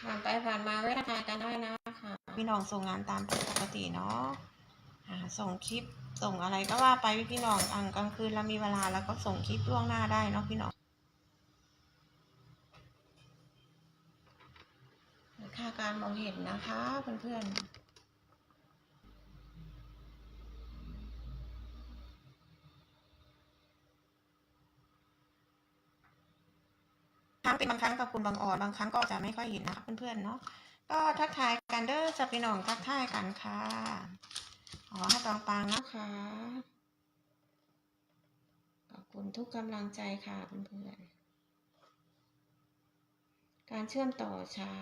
ผ่านไปผ่านมาเวลาทายกันได้นะคะพี่น้องส่งงานตามปกติเนาะอ่าส่งคลิปส่งอะไรก็ว่าไปพี่น้องอังกลางคืนเรามีเวลาแล้วก็ส่งคลิปล่วงหน้าได้เนาะพี่น้องค่าการมองเห็นนะคะเพื่อนๆครั้ง เป็นบางครั้งกับคุณบางอ่อนบางครั้งก็จะไม่ค่อยเห็นนะคะเพื่อนๆเนาะก็ทักทายกันเด้อจะพี่น้องทักทายกันค่ะขอให้ปังนะคะขอบคุณทุกกำลังใจค่ะเพื่อนๆการเชื่อมต่อช้า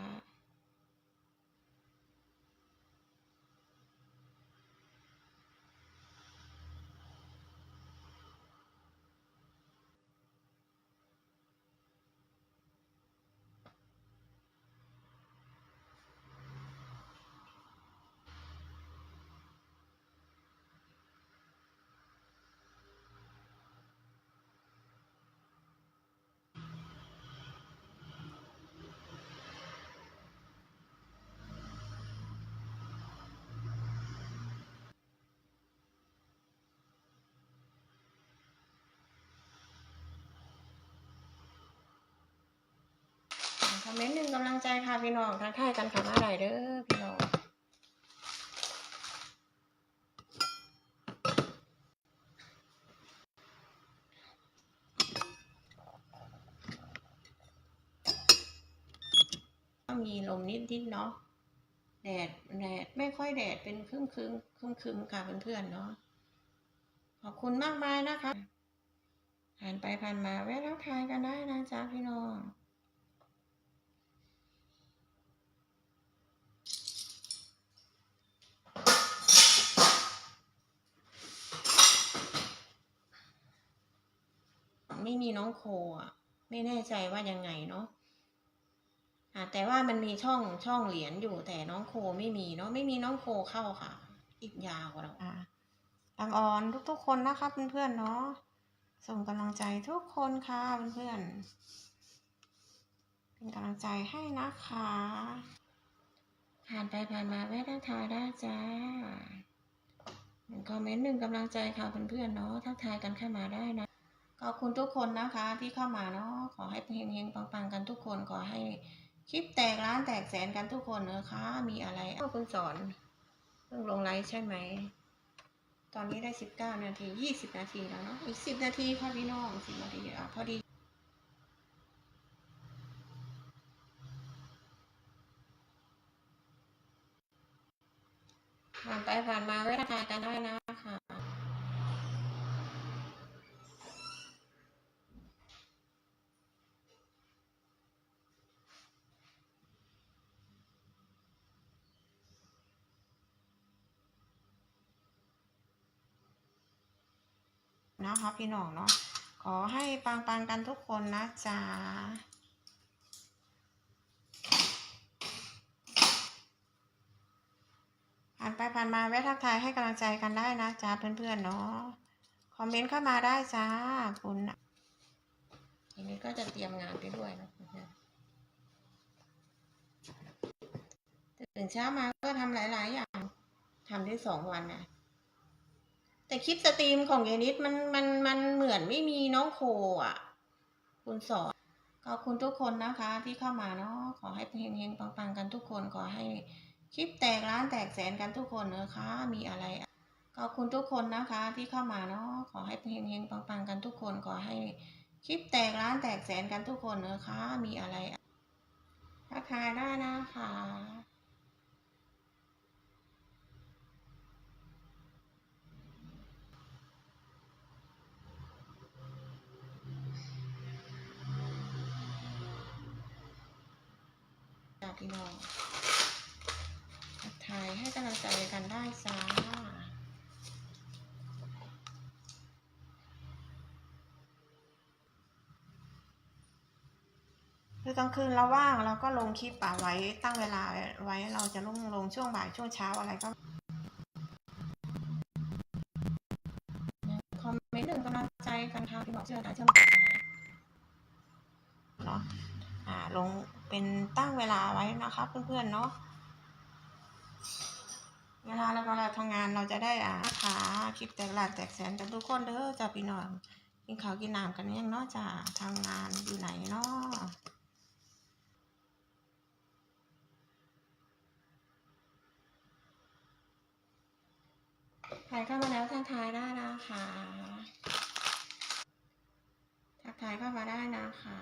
ค อมเมนต์หนึ่งกำลังใจค่ะพี่น้องทักทายกันค่ะมาได้เด้อพี่น้องก็มีลมนิดๆเนาะแดดแดดไม่ค่อยแดดเป็นครึ่งครึ่งครึ่งครึ่งค่ะเพื่อนๆเนาะขอบคุณมากมายนะคะผ่านไปผ่านมาแวะทักทายกันได้นะจ๊ะพี่น้อง ไม่มีน้องโคอะ ไม่แน่ใจว่ายังไงเนาะอ่าแต่ว่ามันมีช่องช่องเหรียญอยู่แต่น้องโคไม่มีเนาะไม่มีน้องโคเข้าค่ะ อีกยาวเราอ่าตังออนทุกๆคนนะคะเพื่อนๆเนาะส่งกำลังใจทุกคนค่ะเพื่อนๆเป็นกำลังใจให้นะคะผ่านไปผ่านมาแวะทักทายได้จ้าหนึ่งคอมเมนต์หนึ่งกำลังใจค่ะเพื่อนๆเนาะทักทายกันเข้ามาได้นะ ขอบคุณทุกคนนะคะที่เข้ามาเนาะขอให้เฮงปังๆกันทุกคนขอให้คลิปแตกล้านแตกแสนกันทุกคนนะคะ มีอะไรอ้าวคุณสอนเพิ่งลงไลฟ์ใช่ไหม ตอนนี้ได้สิบเก้านาทียี่สิบนาทีแล้วเนาะอีกสิบนาทีค่ะพี่น้องสิบนาทีอะพอดี ผ่านไปผ่านมาเวลาทายกันได้นะคะ นะคะพี่น้องเนาะขอให้ปังๆกันทุกคนนะจ๊ะผ่านไปผ่านมาแวะทักทายให้กำลังใจกันได้นะจ๊ะเพื่อนๆเนาะคอมเมนต์เข้ามาได้จ้าคุณทีนี้ก็จะเตรียมงานไปด้วยนะเพื่อนๆตื่นเช้ามาก็ทำหลาย ๆ อย่างทำได้สองวันนะ แต่คลิปสตรีมของยายนิดมันมันมันเหมือนไม่มีน้องโคอะ คุณสอนขอบคุณทุกคนนะคะ ที่เข้ามาเนาะขอให้เฮงๆปังๆกันทุกคนขอให้คลิปแตกล้านแตกแสนกันทุกคนนะคะ มีอะไรขอบคุณทุกคนนะคะที่เข้ามาเนาะขอให้เฮงๆปังๆกันทุกคนขอให้คลิปแตกล้านแตกแสนกันทุกคนนะคะ มีอะไรทักทายได้นะคะ จากพี่น้องทักทายให้กำลังใจกันได้จ้าคือกลางคืนเราว่างเราก็ลงคลิปป่าไว้ตั้งเวลาไว้เราจะลงลงช่วงบ่ายช่วงเช้าอะไรก็คอมเมนต์หนึ่งกำลังใจกันค่ะพี่บอกเชื่อแต่เชื่อมต่อเนาะอ่าลง เป็นตั้งเวลาไว้นะคะเพื่อนๆเนาะเวลาเราเวลาทำงานเราจะได้อ่าขาคลิปแตกหลากแตกแสนกันทุกคนเด้อจ้าพี่น้องกินข้าวกินน้ำกันยังเนาะจ้าทำงานอยู่ไหนเนาะใครเข้ามาแล้วทักทายได้นะคะทักทายเข้ามาได้นะคะ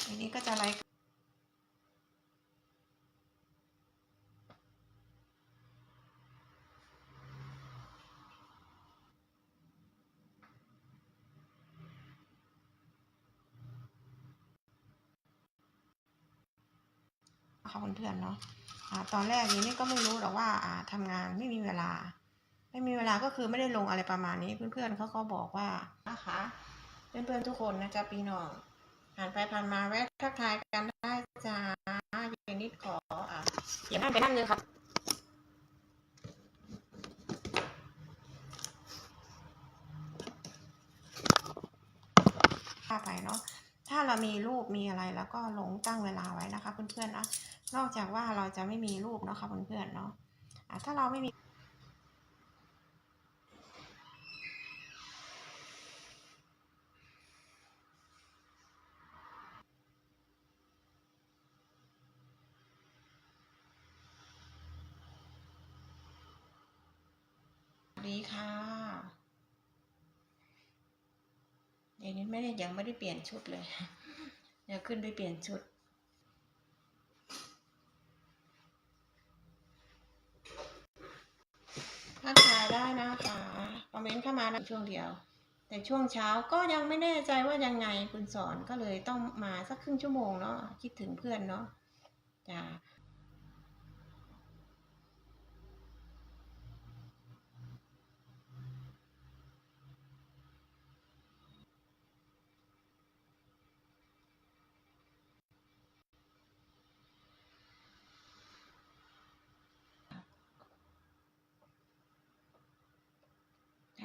ที นี้ก็จะไลฟ์ค่ะเพื่อนๆเนาะตอนแรกนี้นี่ก็ไม่รู้หรอกว่าอ่าทำงานไม่มีเวลา ไม่มีเวลาก็คือไม่ได้ลงอะไรประมาณนี้ เพื่อนๆเขาก็บอกว่านะคะ เพื่อนๆทุกคนนะจ๊ะพี่น้อง ผ่านไปผ่านมาแวะทักทายกันได้จ้าเย็นนิดขออะอย่านั่งไปนั่งเลยครับค่าไปเนาะ ถ้าเรามีรูปมีอะไรแล้วก็ลงตั้งเวลาไว้นะคะเพื่อนๆนะ นอกจากว่าเราจะไม่มีรูปเนาะค่ะเพื่อนๆเนาะอะถ้าเราไม่มี ค่ะ เดี๋ยวนี้ไม่ได้ยังไม่ได้เปลี่ยนชุดเลย เดี๋ยวขึ้นไปเปลี่ยนชุดทักทายได้นะคะคอมเมนต์เข้ามาในช่วงเดียว แต่ช่วงเช้าก็ยังไม่แน่ใจว่ายังไงคุณสอนก็เลยต้องมาสักครึ่งชั่วโมงเนาะคิดถึงเพื่อนเนาะจ้า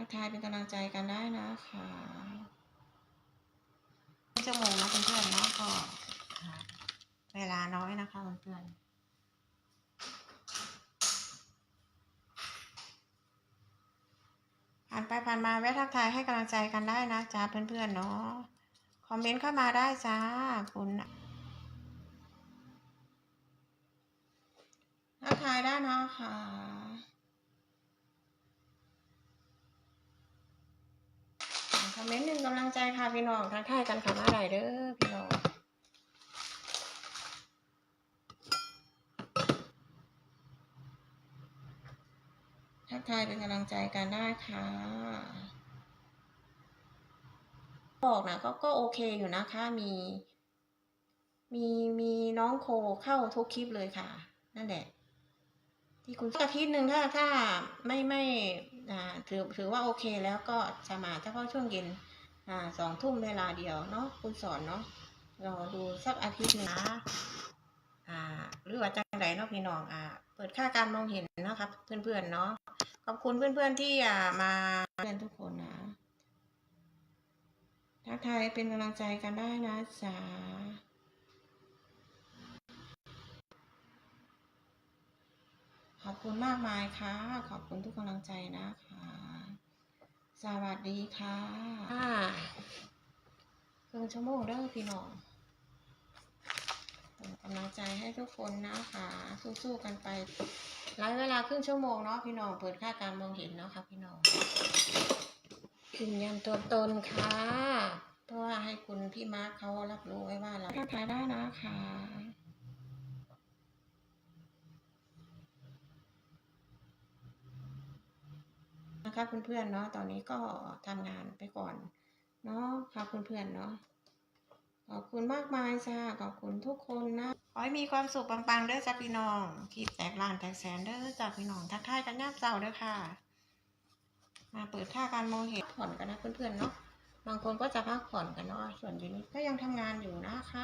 กทายเป็นกำลังใจกันได้นะคะชั่วโมงนะเพื่อนๆเนาะก็เวลาน้อยนะคะเพื่อนๆผ่านไปผ่านมาแวะทักทายให้กำลังใจกันได้นะจ้าเพื่อนๆเนาะคอมเมนต์เข้ามาได้จ้าคุณทักทายได้นะคะ คอมเมนต์หนึ่งกำลังใจค่ะพี่น้องทักทายกันค่ะมาได้เด้อพี่น้องทักทายเป็นกำลังใจกันได้ค่ะ บอกนะก็ก็โอเคอยู่นะคะมีมีมีน้องโคเข้าทุกคลิปเลยค่ะ นั่นแหละ ที่คุณอาทิตย์หนึ่งถ้าถ้าไม่ไม่ ถือถือว่าโอเคแล้วก็จะมาเฉพาะช่วงเย็นอสองทุ่มเวลาเดียวเนาะคุณสอนเนาะรอดูสักอาทิตย์หนึงนะอ่าหรือว่าจังไดเนาะพี่น้องอ่าเปิดค่าการมองเห็นนะครับ เพื่อนๆเนาะขอบคุณเพื่อนๆที่อ่ามาเพื่อนทุกคนนะทักทายเป็นกำลังใจกันได้นะจ๊ะ ขอบคุณมากมายค่ะ ขอบคุณทุกกำลังใจนะคะ สวัสดีค่ะครึ่งชั่วโมงเด้อพี่น้องเป็นกำลังใจให้ทุกคนนะคะ สู้ๆกันไปหลายเวลาครึ่งชั่วโมงเนาะพี่น้อง เปิดค่าการมองเห็นเนาะค่ะพี่น้องยืนยันตัวตนค่ะ เพราะว่าให้คุณพี่มาร์คเขารับรู้ไว้ว่าเราทักทายได้นะคะ นะคะเพื่อนๆเนาะตอนนี้ก็ทำงานไปก่อนเนาะค่ะเพื่อนๆเนาะขอบคุณมากมายจ้าขอบคุณทุกคนนะขอให้มีความสุขปังๆเด้อจ้าพี่น้องคลิปแตกล้านแตกแสนเด้อจ้าพี่น้องทักทายกันยามเจ้าเด้อค่ะ มาเปิดค่าการมองเห็นผ่อนกันนะเพื่อนๆเนาะบางคนก็จะพักผ่อนกันเนาะส่วนยูนิตก็ยังทำงานอยู่นะคะ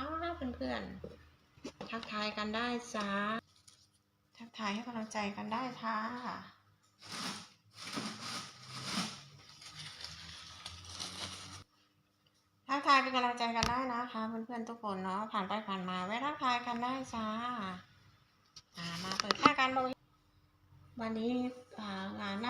เพื่อนๆทักทายกันได้จ้าทักทายให้กำลังใจกันได้ค่ะ ทักทายเป็นกำลังใจกันได้นะคะเพื่อนๆทุกคนเนาะผ่านไปผ่านมาแวะทักทายกันได้จ้าอ่ามาเปิดค่าการบริวันนี้อ่างานหน้า